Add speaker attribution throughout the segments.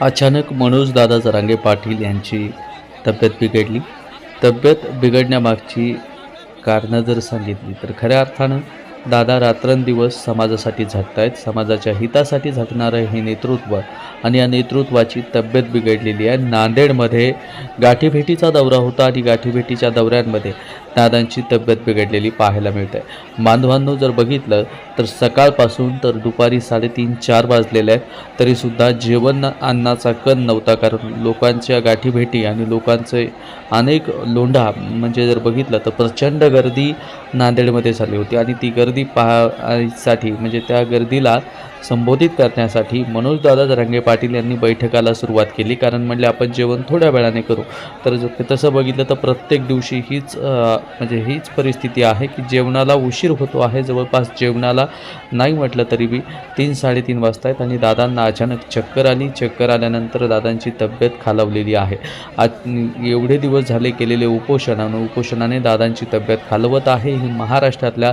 Speaker 1: अचानक मनोज दादा जरांगे पाटील यांची तब्येत बिघडली. तब्येत बिघडण्यामागची कारणं जर सांगितली तर खऱ्या अर्थानं दादा रात्रंदिवस समाजासाठी झटतायत आहेत समाजाच्या हितासाठी झटणारं हे नेतृत्व आणि या नेतृत्वाची तब्येत बिघडलेली आहे. नांदेडमध्ये गाठीभेटीचा दौरा होता आणि गाठीभेटीच्या दौऱ्यांमध्ये दादांची तब्येत बिघडलेली पाहायला मिळते बांधवांनो जर बघितलं तर सकाळपासून तर दुपारी साडेतीन चार वाजलेले आहेत. तरीसुद्धा जेवण अन्नाचा कण नव्हता कारण लोकांच्या गाठीभेटी आणि लोकांचे अनेक लोंढा म्हणजे जर बघितलं तर प्रचंड गर्दी नांदेडमध्ये झाली होती. आणि ती गर्दी पाहण्यासाठी म्हणजे त्या गर्दीला संबोधित करण्यासाठी मनोजदादा रंगे पाटील यांनी बैठकाला सुरुवात केली. कारण म्हणले आपण जेवण थोड्या वेळाने करू. तर तसं बघितलं तर प्रत्येक दिवशी हीच म्हणजे हीच परिस्थिती आहे की जेवणाला उशीर होतो आहे. जवळपास जेवणाला नाही म्हटलं तरी बी तीन साडेतीन वाजता आहेत आणि दादांना अचानक चक्कर आली. चक्कर आल्यानंतर दादांची तब्येत खालावलेली आहे. आज एवढे दिवस झाले केलेले उपोषणानं उपोषणाने दादांची तब्येत खालवत आहे. ही महाराष्ट्रातल्या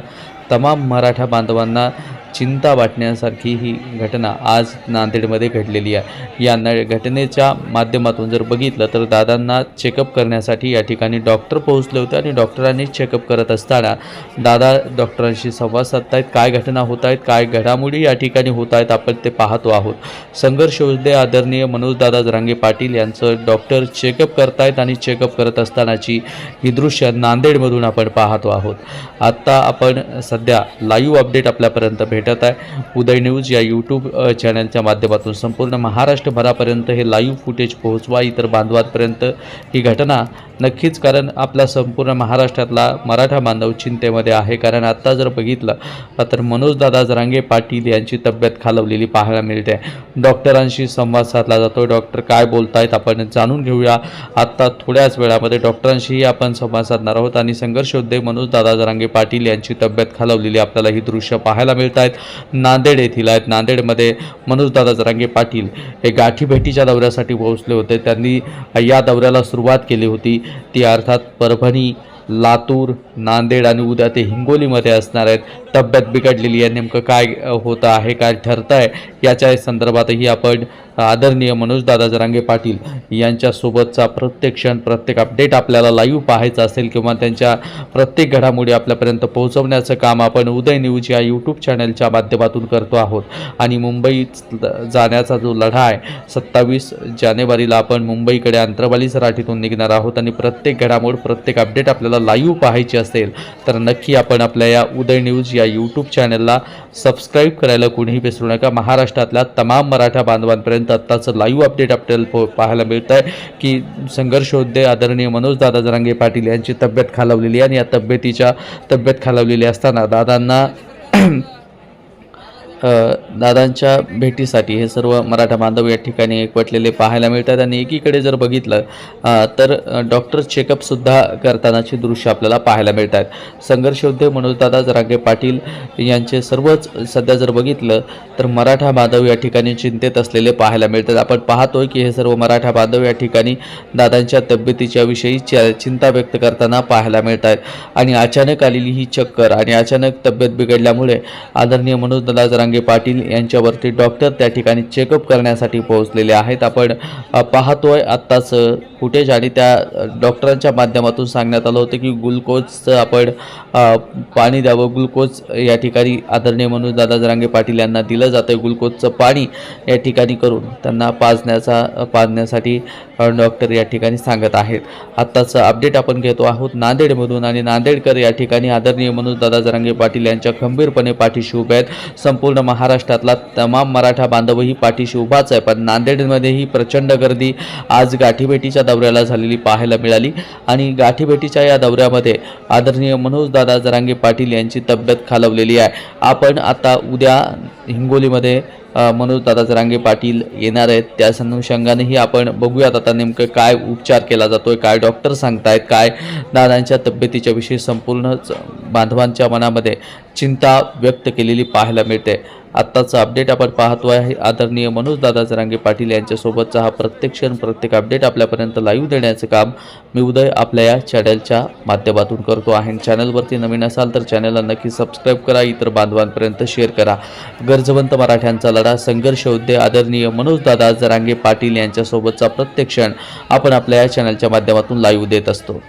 Speaker 1: तमाम मराठा बांधवांना चिंता वाटण्यासारखी ही घटना आज नांदेडमध्ये घडलेली आहे. या न घटनेच्या माध्यमातून जर बघितलं तर दादांना चेकअप करण्यासाठी या ठिकाणी डॉक्टर पोहोचले होते आणि डॉक्टरांनी चेकअप करत असताना दादा डॉक्टरांशी संवाद साधत आहेत काय घटना होत आहेत काय घडामोडी या ठिकाणी होत आहेत आपण ते पाहतो आहोत. संघर्ष योद्धे आदरणीय मनोजदादा जरांगे पाटील यांचं डॉक्टर चेकअप करतायत आणि चेकअप करत असतानाची ही दृश्य नांदेडमधून आपण पाहतो आहोत. आत्ता आपण सध्या लाईव्ह अपडेट आपल्यापर्यंत भेट भेटत आहे. उदय न्यूज या यूट्यूब चॅनलच्या माध्यमातून. संपूर्ण महाराष्ट्रभरापर्यंत हे लाईव्ह फुटेज पोहोचवा इतर बांधवांपर्यंत ही घटना नक्कीच कारण आपला संपूर्ण महाराष्ट्रातला मराठा बांधव चिंतेमध्ये आहे. कारण आत्ता जर बघितलं तर मनोजदादा जरांगे पाटील यांची तब्येत खालवलेली पाहायला मिळते. डॉक्टरांशी संवाद साधला जातो. डॉक्टर काय बोलतायत आपण जाणून घेऊया. आत्ता थोड्याच वेळामध्ये डॉक्टरांशीही आपण संवाद साधणार आहोत. आणि संघर्ष मनोजदादा जरांगे पाटील यांची तब्येत खालवलेली आपल्याला ही दृश्य पाहायला मिळत आहेत नांदेड येथील आहेत. नांदेडमध्ये मनोजदादा जरांगे पाटील हे गाठीभेटीच्या दौऱ्यासाठी पोहोचले होते. त्यांनी या दौऱ्याला सुरुवात केली होती. ती अर्थात परभणी लातूर नांदेड आणि उद्या ते हिंगोलीमध्ये असणार आहेत. तब्येत बिघडलेली आहे. नेमकं काय होतं आहे काय ठरतं आहे याच्या संदर्भातही आपण आदरणीय मनोजदादा जरांगे पाटील यांच्यासोबतचा प्रत्येक क्षण प्रत्येक अपडेट आपल्याला लाईव्ह पाहायचा असेल किंवा त्यांच्या प्रत्येक घडामोडी आपल्यापर्यंत पोहोचवण्याचं काम आपण उदय न्यूज या यूट्यूब चॅनलच्या माध्यमातून करतो आहोत. आणि मुंबईत जाण्याचा जो लढा आहे सत्तावीस जानेवारीला आपण मुंबईकडे अंतरवाली सराठीतून निघणार आहोत आणि प्रत्येक घडामोड प्रत्येक अपडेट आपल्याला लाईव्ह पाहायची असेल तर नक्की आपण आपल्या या उदय न्यूज या यूट्यूब चॅनलला सबस्क्राईब करायला कुणीही विसरू नका. महाराष्ट्रातल्या तमाम मराठा बांधवांपर्यंत आत्ताचं लाईव्ह अपडेट आपल्याला पो- पाहायला मिळत आहे की संघर्ष आदरणीय आदरणीय मनोजदादा जरांगे पाटील यांची तब्येत खालावलेली आहे आणि या तब्येतीच्या तब्येत खालावलेली असताना दादांना दादांच्या भेटीसाठी हे सर्व मराठा बांधव या ठिकाणी एकवटलेले पाहायला मिळतात आणि एकीकडे जर बघितलं तर डॉक्टर चेकअपसुद्धा करतानाची दृश्य आपल्याला पाहायला मिळतात. संघर्षयोद्धे मनोजदादा जरांगे पाटील यांचे सर्वच सध्या जर बघितलं तर मराठा बांधव या ठिकाणी चिंतेत असलेले पाहायला मिळतात. आपण पाहतोय की हे सर्व मराठा बांधव या ठिकाणी दादांच्या तब्येतीच्या विषयी चिंता व्यक्त करताना पाहायला मिळत आहेत आणि अचानक आलेली ही चक्कर आणि अचानक तब्येत बिघडल्यामुळे आदरणीय मनोजदादा जरांगे पाटील यांच्यावरती डॉक्टर त्या ठिकाणी चेकअप करण्यासाठी पोहोचलेले आहेत. आपण पाहतोय आत्ताच फुटेज आणि त्या डॉक्टरांच्या माध्यमातून सांगण्यात आलं होतं की ग्लुकोजचं आपण पाणी द्यावं. ग्लुकोज या ठिकाणी आदरणीय मनोजदादा जरांगे पाटील यांना दिलं जातं ग्लुकोजचं पाणी या ठिकाणी करून त्यांना पाजण्याचा पाजण्यासाठी डॉक्टर या ठिकाणी सांगत आहेत. आत्ताचं अपडेट आपण घेतो आहोत नांदेडमधून आणि नांदेडकर या ठिकाणी आदरणीय म्हणून दादा जरांगे पाटील यांच्या खंबीरपणे पाठीशी उभे आहेत. संपूर्ण महाराष्ट्रातला तमाम मराठा बांधवही पाठीशी उभाच आहे पण नांदेडमध्येही प्रचंड गर्दी आज गाठीभेटीच्या दौऱ्याला झालेली पाहायला मिळाली. आणि गाठीभेटीच्या या दौऱ्यामध्ये आदरणीय मनोजदादा जरांगे पाटील यांची तब्येत खालवलेली आहे. आपण आता उद्या हिंगोलीमध्ये मनोज मनोजदादा रांगे पाटील येणार आहेत. त्या अनुषंगानेही आपण बघूयात आता नेमकं काय उपचार केला जातोय काय डॉक्टर सांगतायत काय दादांच्या तब्येतीच्या विषयी संपूर्णच बांधवांच्या मनामध्ये चिंता व्यक्त केलेली पाहायला मिळते. आत्ताचा अपडेट आपण पाहतो आहे. आदरणीय मनोज दादा जरांगे पाटील यांच्यासोबतचा हा प्रत्येक क्षण प्रत्येक अपडेट आपल्यापर्यंत लाईव्ह देण्याचं काम मी उदय आपल्या या चॅनलच्या माध्यमातून करतो आहे. चॅनलवरती नवीन असाल तर चॅनलला नक्की सबस्क्राईब करा इतर बांधवांपर्यंत शेअर करा. गरजवंत मराठ्यांचा लढा संघर्ष उद्योग आदरणीय मनोज दादा जरांगे पाटील यांच्यासोबतचा प्रत्येक क्षण आपण आपल्या या चॅनलच्या माध्यमातून लाईव्ह देत असतो.